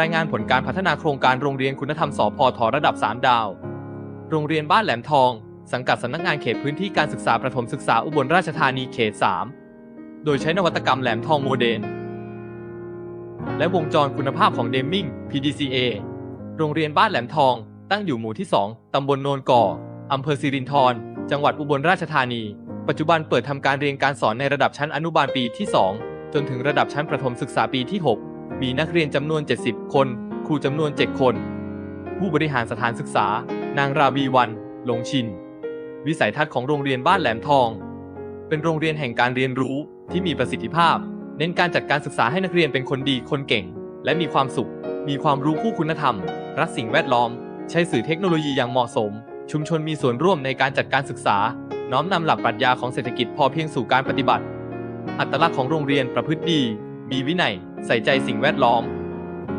รายงานผลการพัฒนาโครงการโรงเรียนคุณธรรมสพทระดับ 3 ดาว โรงเรียนบ้านแหลมทอง สังกัดสำนักงานเขตพื้นที่การศึกษาประถมศึกษาอุบลราชธานีเขต 3 โดยใช้นวัตกรรมแหลมทองโมเดลและวงจรคุณภาพของเดมมิง PDCA โรงเรียนบ้านแหลมทอง ตั้งอยู่หมู่ที่ 2 ตำบลโนนก่อ อำเภอสิรินธร จังหวัดอุบลราชธานี ปัจจุบันเปิดทำการเรียนการสอนในระดับชั้นอนุบาลปีที่ 2 จนถึงระดับชั้นประถมศึกษาปีที่ 6 มีนักเรียนจำนวน 70 คน ครูจำนวน 7 คน ผู้บริหารสถานศึกษา นางราวีวันลงชิน วิสัยทัศน์ของโรงเรียนบ้านแหลมทอง เป็นโรงเรียนแห่งการเรียนรู้ที่มีประสิทธิภาพ เน้นการจัดการศึกษาให้นักเรียนเป็นคนดีคนเก่ง และมีความสุข มีความรู้คู่คุณธรรม รักสิ่งแวดล้อม ใช้สื่อเทคโนโลยีอย่างเหมาะสม ชุมชนมีส่วนร่วมในการจัดการศึกษา น้อมนำหลักปรัชญาของเศรษฐกิจพอเพียงสู่การปฏิบัติ อัตลักษณ์ของโรงเรียนประพฤติดี มีวินัย ใส่ใจสิ่งแวดล้อม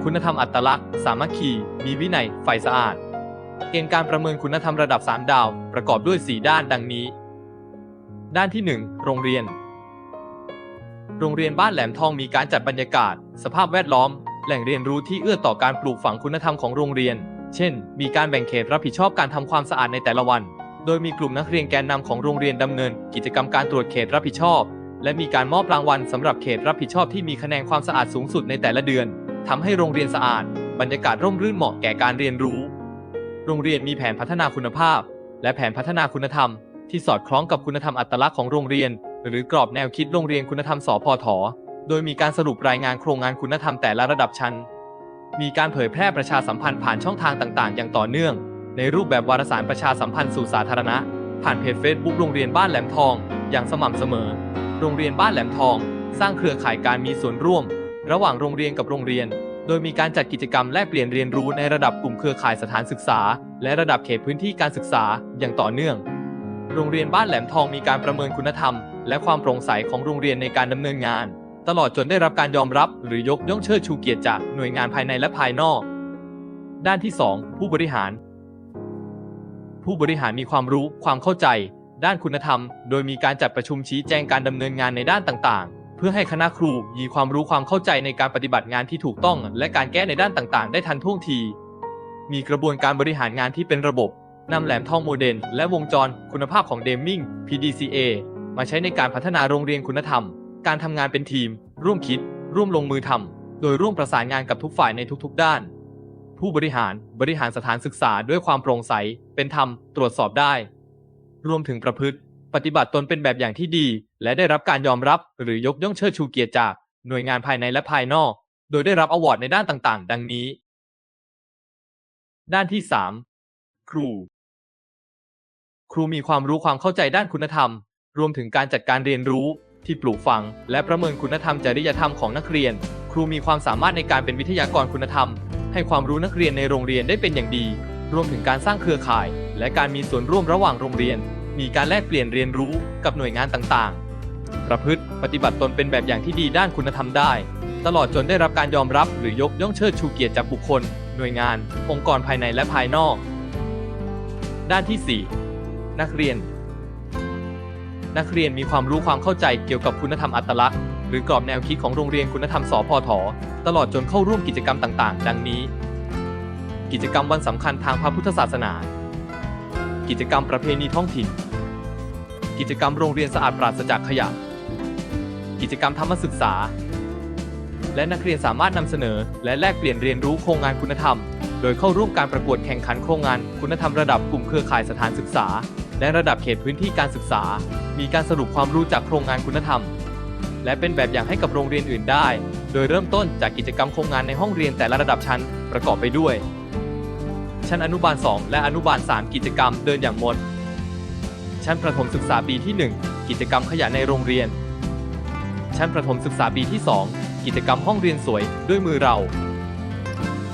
คุณธรรมอัตลักษณ์ สามัคคี มีวินัย ไฟสะอาด เกณฑ์การประเมินคุณธรรมระดับ 3 ดาว ประกอบด้วย 4 ด้านดังนี้ ด้านที่ 1 โรงเรียน โรงเรียนบ้านแหลมทองมีการจัดบรรยากาศ สภาพแวดล้อม แหล่งเรียนรู้ที่เอื้อต่อการปลูกฝังคุณธรรมของโรงเรียน เช่น มีการแบ่งเขตรับผิดชอบการทำความสะอาดในแต่ละวัน โดยมีกลุ่มนักเรียนแกนนำของโรงเรียนดำเนิน กิจกรรมการตรวจเขตรับผิดชอบ และมีการมอบรางวัลสำหรับเขตรับผิดชอบที่มีคะแนนความสะอาดสูงสุดในแต่ละเดือนทำให้โรงเรียนสะอาด บรรยากาศร่มรื่นเหมาะแก่การเรียนรู้ โรงเรียนมีแผนพัฒนาคุณภาพ และแผนพัฒนาคุณธรรม ที่สอดคล้องกับคุณธรรมอัตลักษณ์ของโรงเรียน หรือกรอบแนวคิดโรงเรียนคุณธรรมสพทโดยมีการสรุปรายงานโครงงานคุณธรรมแต่ละระดับชั้น มีการเผยแพร่ประชาสัมพันธ์ผ่านช่องทางต่าง ๆ อย่างต่อเนื่อง ในรูปแบบวารสารประชาสัมพันธ์สู่สาธารณะ ผ่านเพจ Facebook โรงเรียนบ้านแหลมทอง อย่างสม่ำเสมอ โรงเรียนบ้านแหลมทอง สร้างเครือข่ายการมีส่วนร่วม ระหว่างโรงเรียนกับโรงเรียน โดยมีการจัดกิจกรรมแลกเปลี่ยนเรียนรู้ในระดับกลุ่มเครือข่ายสถานศึกษา และระดับเขตพื้นที่การศึกษาอย่างต่อเนื่อง โรงเรียนบ้านแหลมทองมีการประเมินคุณธรรม และความโปร่งใสของโรงเรียนในการดำเนินงาน ตลอดจนได้รับการยอมรับ หรือยกย่องเชิดชูเกียรติจากหน่วยงานภายในและภายนอก ด้านที่ 2 ผู้บริหาร ผู้บริหารมีความรู้ความเข้าใจ ด้านคุณธรรม โดยมีการจัดประชุมชี้แจงการดำเนินงานในด้านต่างๆ เพื่อให้คณะครูมีความรู้ความเข้าใจในการปฏิบัติงานที่ถูกต้อง และการแก้ในด้านต่างๆ ได้ทันท่วงที มีกระบวนการบริหารงานที่เป็นระบบนำแหลมทองโมเดลและวงจรคุณภาพของเดมมิง PDCA มาใช้ในการพัฒนาโรงเรียนคุณธรรม การทำงานเป็นทีม ร่วมคิด ร่วมลงมือทำ โดยร่วมประสานงานกับทุกฝ่ายในทุกๆด้าน ผู้บริหารบริหารสถานศึกษาด้วยความโปร่งใส เป็นธรรม ตรวจสอบได้ รวมถึงประพฤติปฏิบัติตนเป็นแบบอย่างที่ดี และได้รับการยอมรับหรือยกย่องเชิดชูเกียรติจาก หน่วยงานภายในและภายนอก โดยได้รับอวอร์ดในด้านต่างๆ ดังนี้ ด้านที่ 3 ครู ครูมีความรู้ความเข้าใจด้านคุณธรรม รวมถึงการจัดการเรียนรู้ที่ปลูกฝัง และประเมินคุณธรรมจริยธรรมของนักเรียน ครูมีความสามารถในการเป็นวิทยากรคุณธรรม ให้ความรู้นักเรียนในโรงเรียนได้เป็นอย่างดี รวมถึงการสร้างเครือข่าย และการมีส่วนร่วมระหว่างโรงเรียน มีการแลกเปลี่ยนเรียนรู้กับหน่วยงานต่างๆ ประพฤติปฏิบัติตนเป็นแบบอย่างที่ดีด้านคุณธรรมได้ ตลอดจนได้รับการยอมรับหรือยกย่องเชิดชูเกียรติจากบุคคล หน่วยงาน องค์กรภายในและภายนอก ด้านที่ 4 นักเรียน นักเรียนมีความรู้ความเข้าใจเกี่ยวกับคุณธรรมอัตลักษณ์หรือกรอบแนวคิดของโรงเรียนคุณธรรมสพทตลอดจนเข้าร่วมกิจกรรมต่างๆ ดังนี้ กิจกรรมวันสำคัญทางพระพุทธศาสนา กิจกรรมประเพณีท้องถิ่น กิจกรรมโรงเรียนสะอาดปราศจากขยะ กิจกรรมธรรมศึกษา และนักเรียนสามารถนำเสนอ และแลกเปลี่ยนเรียนรู้โครงงานคุณธรรม โดยเข้าร่วมการประกวดแข่งขันโครงงานคุณธรรมระดับกลุ่มเครือข่ายสถานศึกษา และระดับเขตพื้นที่การศึกษา มีการสรุปความรู้จากโครงงานคุณธรรม และเป็นแบบอย่างให้กับโรงเรียนอื่นได้ โดยเริ่มต้นจากกิจกรรมโครงงานในห้องเรียนแต่ละระดับชั้นประกอบไปด้วย ชั้นอนุบาล 2 และอนุบาล 3 กิจกรรมเดินอย่างมน ชั้นประถมศึกษาปีที่ 1 กิจกรรมขยะในโรงเรียน ชั้นประถมศึกษาปีที่ 2 กิจกรรมห้องเรียนสวยด้วยมือเรา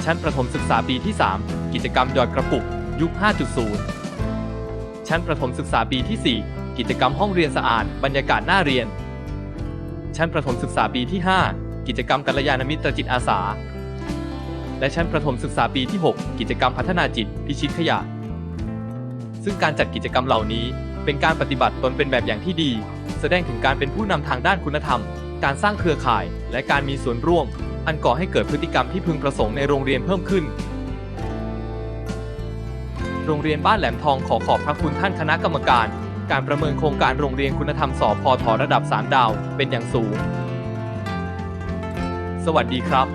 ชั้นประถมศึกษาปีที่ 3 กิจกรรมหยอดกระปุก ยุค 5.0 ชั้นประถมศึกษาปีที่ 4 กิจกรรมห้องเรียนสะอาดบรรยากาศน่าเรียน ชั้นประถมศึกษาปีที่ 5 กิจกรรมกัลยาณมิตรจิตอาสา และชั้นประถมศึกษาปีที่ 6 กิจกรรมพัฒนาจิต พิชิตขยะซึ่งการจัดกิจกรรมเหล่านี้ เป็นการปฏิบัติตนเป็นแบบอย่างที่ดี แสดงถึงการเป็นผู้นำทางด้านคุณธรรม การสร้างเครือข่าย และการมีส่วนร่วม อันก่อให้เกิดพฤติกรรมที่พึงประสงค์ในโรงเรียนเพิ่มขึ้น โรงเรียนบ้านแหลมทองขอขอบพระคุณท่านคณะกรรมการ การประเมินโครงการโรงเรียนคุณธรรมสอพอทระดับ3ดาว เป็นอย่างสูง สวัสดีครับ